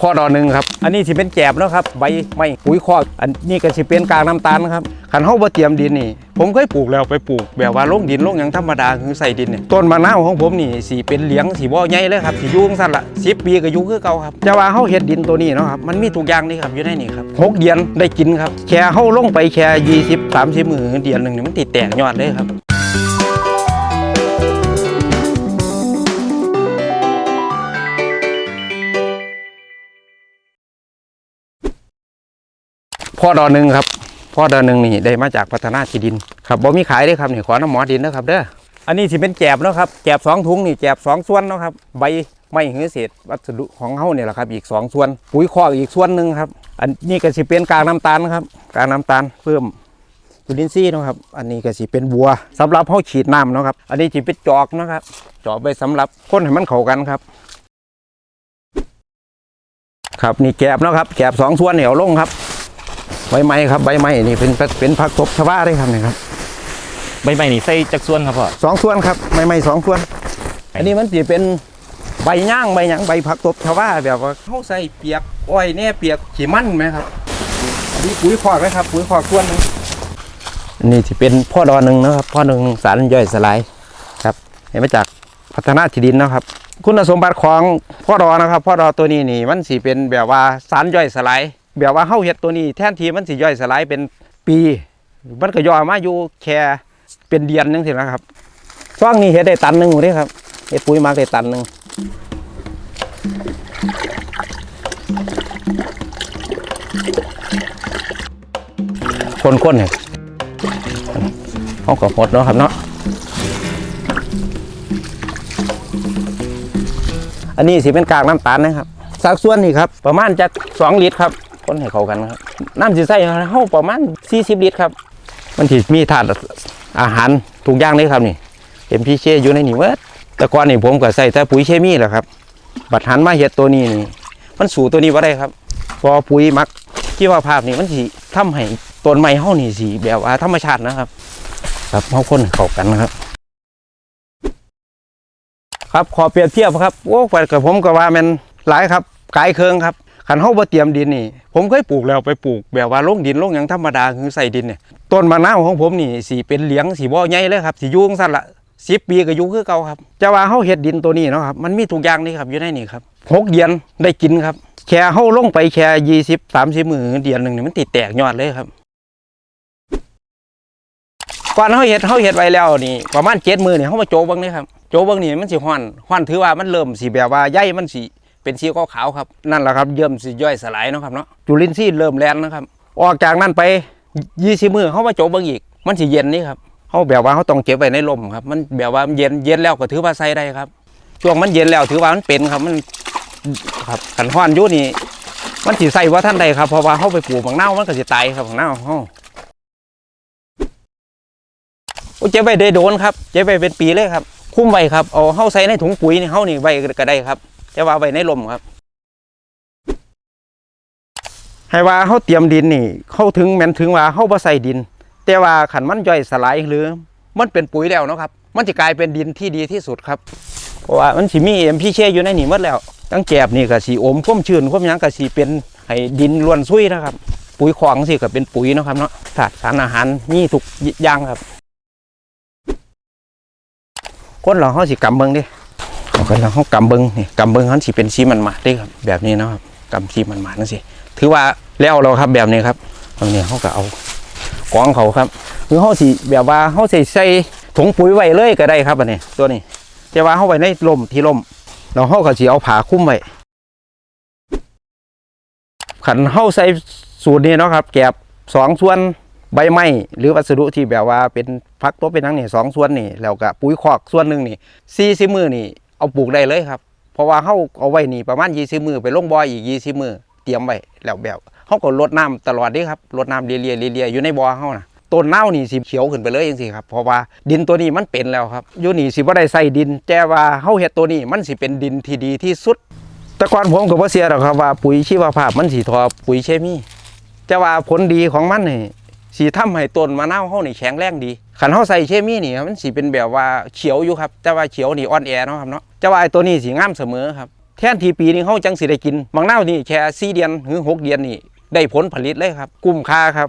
พ่อดอหนึ่งครับ อันนี้สิเป็นแกบแล้วครับใบไม้ปุ๋ยคอกอันนี้ก็สิเป็นกากน้ำตาลครับขันเฮาบ่เตรียมดินนี่ ผมเคยปลูกแล้วไปปลูก แบบว่าลงดินลงอย่างธรรมดาคือใส่ดินเนี่ยต้นมะนาวของผมนี่สิเป็นเหลียงสิบ่ใหญ่เลยครับสิอยู่จังซั่นละ10 ปีก็อยู่คือเก่าครับจะว่าเฮาเฮ็ดดินตัวนี้เนาะครับมันมีทุกอย่างนี่ครับอยู่ในนี่ครับหกเดือนได้กินครับแค่เฮาลงไปแค่20 30มื้อเดือนหนึงนี่มันติดแตกยอดเลยครับ พ่อดอหนึ่งครับพ่อดอหนึ่งนี่ได้มาจากพัฒนาที่ดินครับบ่มีขายเลยครับนี่ขอน้ำหมอดินนะครับเด้ออันนี้สิเป็นแกบเนาะครับแกบสองถุงนี่แกบสองส่วนเนาะครับใบไม้หือเศษวัสดุของเฮาเนี่ยแหละครับ อีกสองส่วน ปุ๋ยคอกอีกส่วนหนึ่งครับ อันนี้ก็สิเป็นกากน้ำตาลครับกากน้ำตาลเพิ่มจุลินทรีย์เนาะครับ อันนี้ก็สิเป็นบัวสำหรับเฮาฉีดน้ำเนาะครับ อันนี้สิเป็นจอกนะครับจอกไปสำหรับคนให้มันเข้ากันครับ ครับนี่แกบเนาะครับแกบสองส่วนเหนียวลงครับ ใบไม้ครับใบไม้นี่เป็นเป็นผักตบชวาได้ครับนี่ครับใบใหม่นี่ใส่จักส่วนครับพ่อสองส่วนครับใบไม้สองส่วน อันนี้มันจะเป็นใบย่างใบหยังใบผักตบชวาแบบว่าเขาใส่เปียกอ้อยเนี่ยเปียกขี้มันไหมครับอันนี้ปุ๋ยคอกไหมครับปุ๋ยคอกส่วนหนึงอันนี้จะเป็นพ่อดอหนึ่งนะครับพ่อหนึ่งสารย่อยสลายครับ เห็นมาจากพัฒนาที่ดินนะครับ คุณสมบัติของพ่อดอนะครับพ่อดอตัวนี้นี่มันสิเป็นแบบว่าสารย่อยสลาย แบบว่าเฮาเห็ดตัวนี้แทนที่มันสิย่อยสลายเป็นปีมันก็ย่อมาอยู่แค่เป็นเดือนนึงสินะครับช่วงนี้เห็ดได้ตันหนึ่งเลยครับเห็ดปุ๋ยมักได้ตันหนึ่งคนๆเนี่ยเขาก็หดเนาะครับเนาะอันนี้สิเป็นกากน้ำตาลนะครับสักส่วนนี่ครับ ประมาณจะสองลิตรครับ คนให้เข้ากันครับน้ำสิใส่เฮาประมาณ40ลิตรครับ มันสิมีธาตุอาหารทุกอย่างเลยครับนี่เอ็มพีเคอยู่ในนี่เวิดแต่ก่อนนี่ผมก็ใส่แต่ปุ๋ยเคมีแหละครับ บัดหันมาเฮ็ดตัวนี้นี่มันสู่ตัวนี้บ่ได้ครับพอปุ๋ยมักที่ว่าภาพนี่มันสิทำให้ต้นไม้เฮานี่สิแบบว่าธรรมชาตินะครับ ครับเฮาคนเข้ากันนะครับครับขอเปรียบเทียบครับโอ้ไปกับผมก็ว่ามันหลายครับกายเคืองครับ ขันเฮาบ่เตรียมดินนี่ ผมเคยปลูกแล้วไปปลูก แบบว่าลงดินลงอย่างธรรมดาคือใส่ดินเนี่ยต้นมะนาวของผมนี่สีเป็นเหลียงสีบ่ใหญ่เลยครับสียุ่งสั้นละสิบปีก็อยู่คือเก่าครับจะว่าเฮาเฮ็ดดินตัวนี้เนาะครับมันมีทุกอย่างนี่ครับอยู่ในนี่ครับหกเดือนได้กินครับ แค่เฮาลงไปแค่ยี่สิบสามสิบมือเดือนหนึ่งนี่มันติดแตกยอดเลยครับก่อนเฮาเฮ็ดเฮาเฮ็ดไว้แล้วนี่ประมาณเจ็ดมือนี่เฮามาโจบิ่งนี่ครับโจบิ่งนี่มันสิฮ้อนฮ้อนถือว่ามันเริ่มสิแบบว่าใยมันสิ เป็นสีขาวๆครับนั่นแหละครับเยิ่มสิย่อยสลายเนาะครับเนาะจุลินทรีย์เริ่มแล่นนะครับ ออกจากนั้นไป20มือเฮามาโจกเบิ่งอีก มันสิเย็นนี่ครับเฮาแบบว่าเฮาต้องเก็บไว้ในร่มครับ มันแบบว่ามันเย็นเย็นแล้วก็ถือว่าใส่ได้ครับ ช่วงมันเย็นแล้วถือว่ามันเป็นครับมันครับขันฮ้อนยู่นี่มันสิใส่ว่าท่านใดครับเพราะว่าเฮาไปปลูกบังเน่ามันก็สิตายครับบังเน่าเฮาเจ็บไปได้โดนครับเจ็บไปเป็นปีเลยครับ คุ้มไว้ครับเอาเฮาใส่ในถุงปุ๋ยนี่เฮานี่ไว้ก็ได้ครับ จะว่าไว้ในลมครับ ให้ว่าเฮาเตรียมดินนี่เขาถึงแม่นถึงว่าเฮาบ่ใส่ดิน แต่ว่าขันมันย่อยสลายหรือมันเป็นปุ๋ยแล้วเนาะครับ มันจะกลายเป็นดินที่ดีที่สุดครับ เพราะว่ามันสิมีเอ็มพีเคอยู่ในนี่หมดแล้ว ตั้งแกบนี่ก็สิอมควมชื้นควมยังก็สิเป็นให้ดินล้วนซุยนะครับ ปุ๋ยของสิก็เป็นปุ๋ยนะครับเนาะธาตุสารอาหารมีทุกอย่างครับ คนเราเขาสิกำเบิงดิ เอาคนเราเขากำเบิงนี่กำเบิงเขาสิเป็นสีมันหมาดเด้ครับแบบนี้เนาะครับกำสีมันหมาดนั่นสิถือว่าแล้วเราครับแบบนี้ครับตรงนี้เขาก็เอากองเขาครับหรือเขาสิแบบว่าเขาใส่ใส่ถุงปุ๋ยไว้เลยก็ได้ครับอันนี้ตัวนี้จะว่าเขาไว้ในลมที่ลมเราเขาก็สิเอาผ้าคุ้มไว้ขันเขาใส่สูตรนี้เนาะครับ แกบสองส่วนใบไม้หรือวัสดุที่แบบว่าเป็นพักตัวเป็นทั้งนี่สองส่วนนี่แล้วก็ปุ๋ยคอกส่วนหนึ่งนี่สี่สิบมือนี่ เอาปลูกได้เลยครับ เพราะว่าเขาเอาไว้นี่ประมาณยี่สิบมือไปลงบ่ออีกยี่สิบมือเตรียมไว้แล้วแบบเขาก็รดน้ำตลอดเด้ครับรดน้ำเลียๆเลียๆอยู่ในบ่อเขานะต้นเน่านี่สิเขียวขึ้นไปเลยจังซี่ครับเพราะว่าดินตัวนี้มันเป็นแล้วครับอยู่นี่สิบ่ได้ใส่ดิน แต่ว่าเฮาเฮ็ดตัวนี้มันสิเป็นดินที่ดีที่สุด แต่ก่อนผมก็บ่เสียหรอกครับว่าปุ๋ยชีวภาพมันสิทอปุ๋ยเคมีแต่ว่าผลดีของมันนี่ สีทำให้ต้นมะนาวเฮานี่แข็งแรงดีขันเฮาใส่เคมีนี่มันสีเป็นแบบว่าเขียวอยู่ครับแต่ว่าเขียวนี่อ่อนแอเนาะครับเนาะแต่ว่าไอ้ตัวนี้สีงามเสมอครับแทนทีปีหนึงเฮาจังสิได้กินบางนาวนี่แค่4เดือนหรือหกเดือนนี่ได้ผลผลิตเลยครับ กุ้มค่าครับ